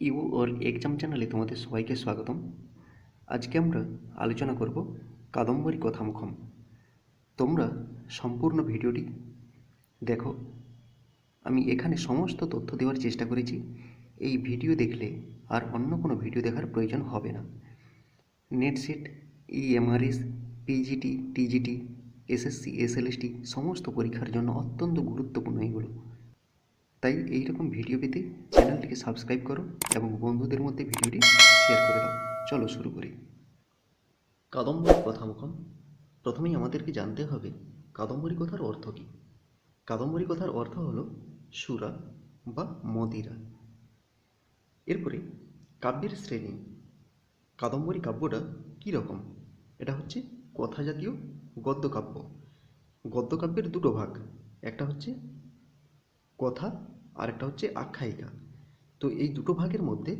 You or exam চ্যানেলে তোমাদের সবাইকে স্বাগতম। আজকে আমরা আলোচনা করব কাদম্বরী কথামুখম। তোমরা সম্পূর্ণ ভিডিওটি দেখো। আমি এখানে সমস্ত তথ্য দেওয়ার চেষ্টা করেছি। এই ভিডিও দেখলে আর অন্য কোনো ভিডিও দেখার প্রয়োজন হবে না। NET SET EMRS, PGT, TGT, SSC, SLST, সমস্ত পরীক্ষার জন্য অত্যন্ত গুরুত্বপূর্ণ এগুলো। তাই এইরকম ভিডিও পেতে চ্যানেলটিকে সাবস্ক্রাইব করো এবং বন্ধুদের মধ্যে ভিডিওটি শেয়ার করে দাও। চলো শুরু করি। কাদম্বরী কথামুখম। প্রথমেই আমাদেরকে জানতে হবে, কাদম্বরী কথার অর্থ কী? কাদম্বরী কথার অর্থ হলো সুরা বা মদিরা। এরপরে কাব্যের শ্রেণি। কাদম্বরী কাব্যটা কী রকম? এটা হচ্ছে কথা জাতীয় গদ্য কাব্য গদ্য কাব্যের দুটো ভাগ। একটা হচ্ছে কথা আর একটা হচ্ছে আখ্যায়িকা। তো এই দুটো ভাগের মধ্যে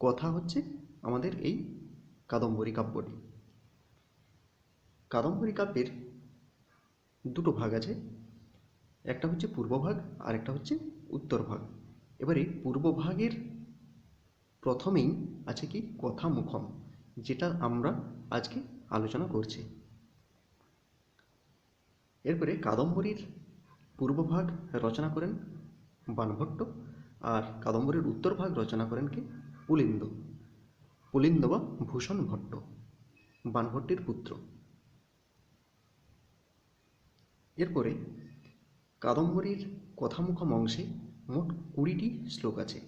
কথা হচ্ছে আমাদের এই কাদম্বরী কাব্যটি। কাদম্বরী কাব্যের দুটো ভাগ আছে। একটা হচ্ছে পূর্বভাগ আর একটা হচ্ছে উত্তর ভাগ। এবারে পূর্বভাগের প্রথমেই আছে কি কথা মুখম যেটা আমরা আজকে আলোচনা করছি। এরপরে কাদম্বরীর পূর্বভাগ রচনা করেন বানভট্ট আর কাদম্বরীর উত্তর ভাগ রচনা করেন কি? পুলিন্দ। পুলিন্দ বা ভূষণ ভট্ট, বানভট্টের পুত্র। এরপরে কাদম্বরীর কথামুখম অংশে মোট কুড়িটি শ্লোক আছে।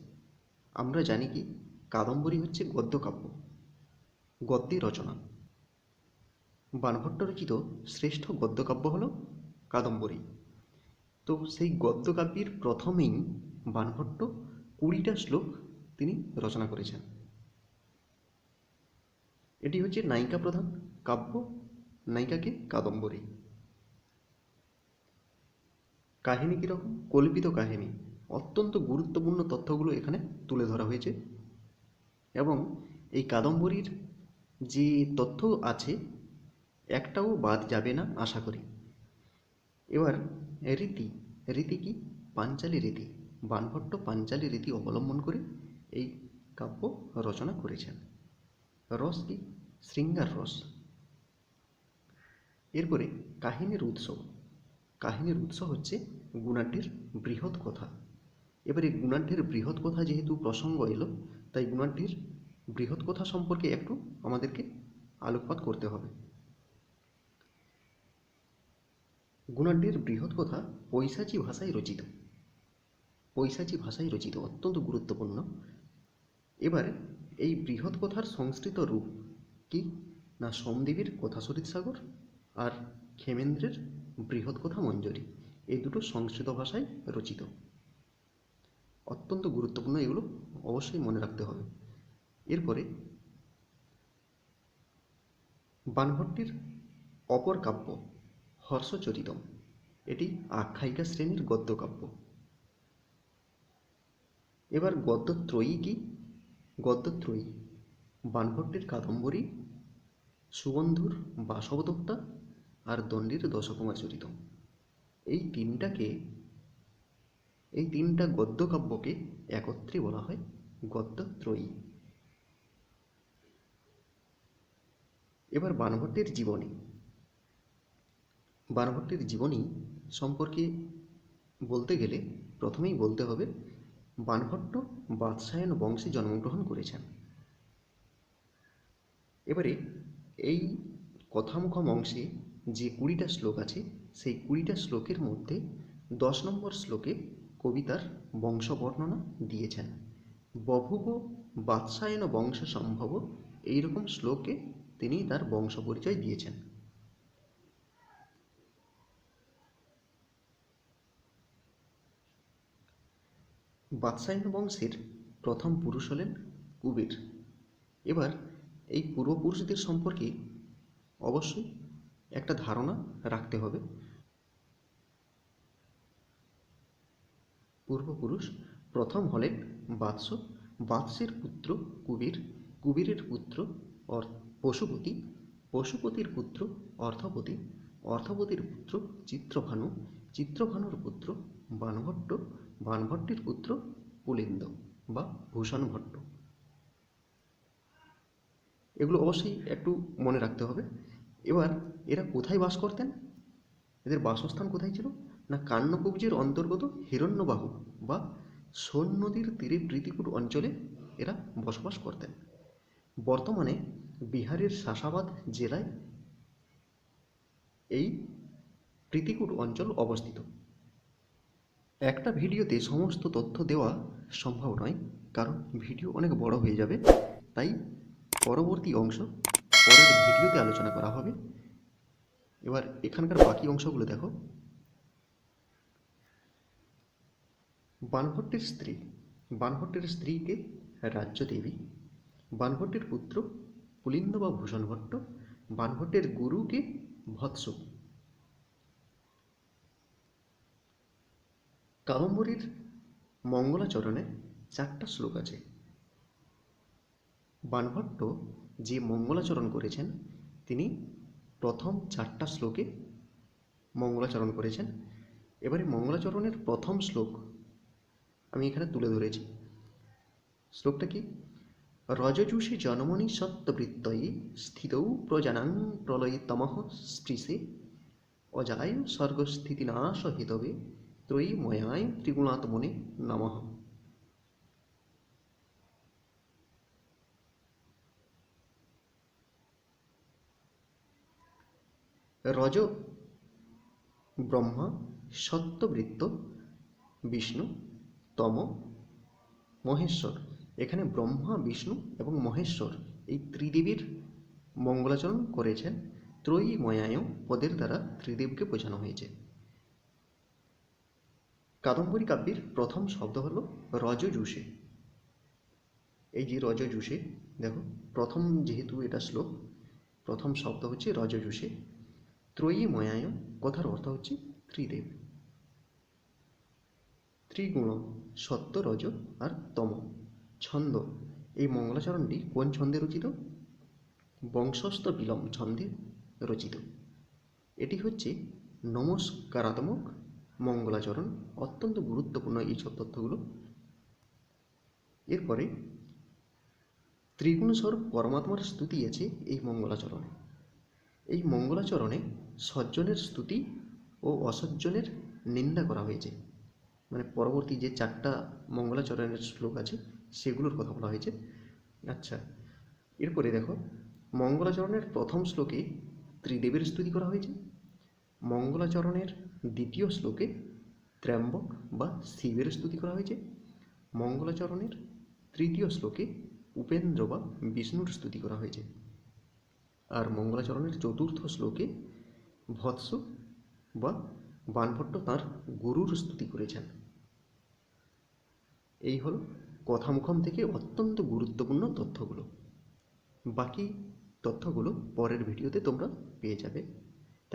আমরা জানি কি, কাদম্বরী হচ্ছে গদ্যকাব্য গদ্যে রচনা। বানভট্ট রচিত শ্রেষ্ঠ গদ্যকাব্য হল কাদম্বরী। তো সেই গদ্যকাব্যের প্রথমেই বানভট্ট কুড়িটা শ্লোক তিনি রচনা করেছেন। এটি হচ্ছে নায়িকা প্রধান কাব্য, নায়িকাকে কাদম্বরী। কাহিনী কীরকম? কল্পিত কাহিনী। অত্যন্ত গুরুত্বপূর্ণ তথ্যগুলো এখানে তুলে ধরা হয়েছে এবং এই কাদম্বরীর যে তথ্য আছে, একটাও বাদ যাবে না, আশা করি। এবার রীতি রীতি কি? পাঞ্চালী রীতি বানভট্ট পাঞ্চালী রীতি অবলম্বন করে এই কাব্য রচনা করেছেন। রস কি? শৃঙ্গার রস। এরপরে কাহিনীর উৎস কাহিনীর উৎস হচ্ছে গুণাঢ্যের বৃহৎ কথা। এবারে গুণাঢ্যের বৃহৎ কথা যেহেতু প্রসঙ্গ এলো, তাই গুণাঢ্যের বৃহৎ কথা সম্পর্কে একটু আমাদেরকে আলোকপাত করতে হবে। গুণাঢ্যের বৃহৎ কথা পৈশাচী ভাষায় রচিত। পৈশাচী ভাষায় রচিত, অত্যন্ত গুরুত্বপূর্ণ। এবার এই বৃহৎ কথার সংস্কৃত রূপ কি? না সোমদেবীর কথা সাগর? আর ক্ষেমেন্দ্রের বৃহৎ কথা মঞ্জরি? এই দুটো সংস্কৃত ভাষায় রচিত। অত্যন্ত গুরুত্বপূর্ণ এগুলো অবশ্যই মনে রাখতে হবে। এরপরে বানভট্টির অপর কাব্য হর্ষচরিতম। এটি আখ্যায়িকা শ্রেণির গদ্যকাব্য। এবার গদ্যত্রয়ী কি? গদ্যত্রয়ী বানভট্টের কাদম্বরী, সুবন্ধুর বাসবদত্তা আর দণ্ডির দশকুমার চরিত এই তিনটাকে, এই তিনটা গদ্যকাব্যকে একত্রে বলা হয় গদ্যত্রয়ী। এবার বানভট্টের জীবনী। বানভট্টের জীবনী সম্পর্কে বলতে গেলে প্রথমেই বলতে হবে বানভট্ট বাদশায়ন বংশে জন্মগ্রহণ করেছেন। এবারে এই কথামুখম অংশে যে কুড়িটা শ্লোক আছে, সেই কুড়িটা শ্লোকের মধ্যে দশ নম্বর শ্লোকে কবিতার বংশ বর্ণনা দিয়েছেন। বভুব বাৎসায়ন বংশ সম্ভব, এইরকম শ্লোকে তিনি তার বংশ পরিচয় দিয়েছেন। বাৎসায়ন বংশের প্রথম পুরুষ হলেন কুবের। এবার এই পূর্বপুরুষদের সম্পর্কে অবশ্যই একটা ধারণা রাখতে হবে। পূর্বপুরুষ প্রথম হলেন বাৎস বাৎসের পুত্র কুবের। কুবেরের পুত্র পশুপতি। পশুপতির পুত্র অর্থপতি। অর্থপতির পুত্র চিত্রভানু। চিত্রভানুর পুত্র বানভট্ট। বানভট্টের পুত্র পুলিন্দ বা ভূষণ ভট্ট। এগুলো অবশ্যই একটু মনে রাখতে হবে। এবার এরা কোথায় বাস করতেন? এদের বাসস্থান কোথায় ছিল? না কান্যকুব্জের অন্তর্গত হিরণ্যবাহু বা সোন নদীর তীরে প্রীতিকুট অঞ্চলে এরা বসবাস করতেন? বর্তমানে বিহারের শাসাবাদ জেলায় এই প্রীতিকুট অঞ্চল অবস্থিত। একটা ভিডিওতে সমস্ত তথ্য দেওয়া সম্ভব নয়, কারণ ভিডিও অনেক বড় হয়ে যাবে। তাই পরবর্তী অংশ পরের ভিডিওতে আলোচনা করা হবে। এবার এখানকার বাকি অংশগুলো দেখো। বানভট্টের স্ত্রী। বানভট্টের স্ত্রীকে রাজ্যদেবী বানভট্টের পুত্র পুলিন্দ বা ভূষণ ভট্ট। বানভট্টের গুরুকে ভৎস। কাদম্বরীর মঙ্গলাচরণে চারটা শ্লোক আছে। বানভট্ট যে মঙ্গলাচরণ করেছেন, তিনি প্রথম চারটা শ্লোকে মঙ্গলাচরণ করেছেন। এবারে মঙ্গলাচরণের প্রথম শ্লোক আমি এখানে তুলে ধরেছি। শ্লোকটা কি? রজজুষে জনমনি সত্যবৃত্তয়ে স্থিতৌ প্রজানাং প্রলয়তমঃ স্পৃশে অজায় স্বর্গস্থিতিনাশ হেতবে ত্রয়ী ময়ায় ত্রিগুণাত্মনে নমঃ রজ ব্রহ্মা সত্যবৃত্ত বিষ্ণু তম মহেশ্বর এখানে ব্রহ্মা বিষ্ণু এবং মহেশ্বর এই ত্রিদেবীর মঙ্গলাচরণ করেছেন ত্রয়ী ময়ায় পদের দ্বারা ত্রিদেবকে বোঝানো হয়েছে। কাদম্বরী কাব্যের প্রথম শব্দ হলো রজজুষে। এই যে রজজুষে, দেখো, প্রথম যেহেতু এটা শ্লোক, প্রথম শব্দ হচ্ছে রজজুষে। ত্রয়ী ময়ায়ম কথার অর্থ হচ্ছে ত্রিদেব। ত্রিগুণ, সত্য, রজ আর তম, ছন্দ। এই মঙ্গলাচরণটি কোন ছন্দে রচিত? বংশস্থ বিলম ছন্দে রচিত। এটি হচ্ছে নমস্কারাত্মক মঙ্গলাচরণ অত্যন্ত গুরুত্বপূর্ণ এই সব তথ্যগুলো। এরপরে ত্রিগুণস্বরূপ পরমাত্মার স্তুতি আছে এই মঙ্গলাচরণে। এই মঙ্গলাচরণে সজ্জনের স্তুতি ও অসজ্জনের নিন্দা করা হয়েছে। মানে পরবর্তী যে চারটা মঙ্গলাচরণের শ্লোক আছে, সেগুলোর কথা বলা হয়েছে। আচ্ছা এরপরে দেখো, মঙ্গলাচরণের প্রথম শ্লোকে ত্রিদেবের স্তুতি করা হয়েছে। মঙ্গলাচরণের দ্বিতীয় শ্লোকে ত্র্যম্বক বা শিবের স্তুতি করা হয়েছে। মঙ্গলাচরণের তৃতীয় শ্লোকে উপেন্দ্র বা বিষ্ণুর স্তুতি করা হয়েছে। আর মঙ্গলাচরণের চতুর্থ শ্লোকে ভৎস বা বানভট্ট তাঁর গুরুর স্তুতি করেছেন। এই হল কথামুখম থেকে অত্যন্ত গুরুত্বপূর্ণ তথ্যগুলো। বাকি তথ্যগুলো পরের ভিডিওতে তোমরা পেয়ে যাবে।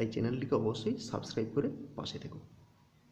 তাই চ্যানেলটিকে অবশ্যই সাবস্ক্রাইব করে পাশে থেকো।